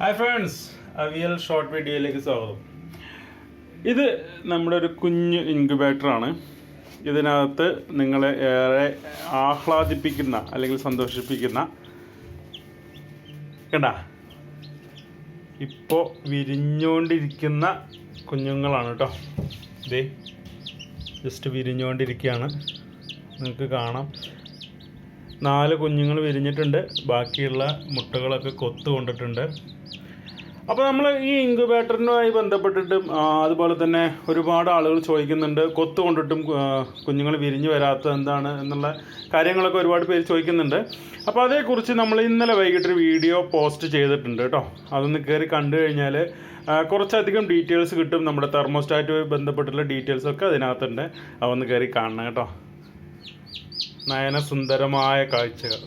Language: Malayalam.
ഹായ് ഫ്രണ്ട്സ് അവിയൽ ഷോർട്ട് വീഡിയോയിലേക്ക് സ്വാഗതം. ഇത് നമ്മുടെ ഒരു കുഞ്ഞ് ഇൻക്യുബേറ്ററാണ് ഇതിനകത്ത് നിങ്ങളെ ഏറെ ആഹ്ലാദിപ്പിക്കുന്ന അല്ലെങ്കിൽ സന്തോഷിപ്പിക്കുന്ന കണ്ട? ഇപ്പോൾ വിരിഞ്ഞുകൊണ്ടിരിക്കുന്ന കുഞ്ഞുങ്ങളാണ് കേട്ടോ. ഇതേ ജസ്റ്റ് വിരിഞ്ഞുകൊണ്ടിരിക്കുകയാണ് നിങ്ങൾക്ക് കാണാം. നാല് കുഞ്ഞുങ്ങൾ വിരിഞ്ഞിട്ടുണ്ട്. ബാക്കിയുള്ള മുട്ടകളൊക്കെ കൊത്തു കൊണ്ടിട്ടുണ്ട്. അപ്പോൾ നമ്മൾ ഈ ഇൻക്യുബേറ്ററിനുമായി ബന്ധപ്പെട്ടിട്ടും അതുപോലെ തന്നെ ഒരുപാട് ആളുകൾ ചോദിക്കുന്നുണ്ട് കൊത്തു കൊണ്ടിട്ടും കുഞ്ഞുങ്ങൾ വിരിഞ്ഞു വരാത്തത് എന്താണ് എന്നുള്ള കാര്യങ്ങളൊക്കെ ഒരുപാട് പേര് ചോദിക്കുന്നുണ്ട്. അപ്പോൾ അതേക്കുറിച്ച് നമ്മൾ ഇന്നലെ വൈകിട്ടൊരു വീഡിയോ പോസ്റ്റ് ചെയ്തിട്ടുണ്ട് കേട്ടോ. അതൊന്ന് കയറി കണ്ടു കഴിഞ്ഞാൽ കുറച്ചധികം ഡീറ്റെയിൽസ് കിട്ടും നമ്മുടെ തെർമോസ്റ്റാറ്റുമായി ബന്ധപ്പെട്ടുള്ള ഡീറ്റെയിൽസൊക്കെ അതിനകത്തുണ്ട്. അതൊന്ന് കയറി കാണണം കേട്ടോ. നയനസുന്ദരമായ കാഴ്ചകൾ.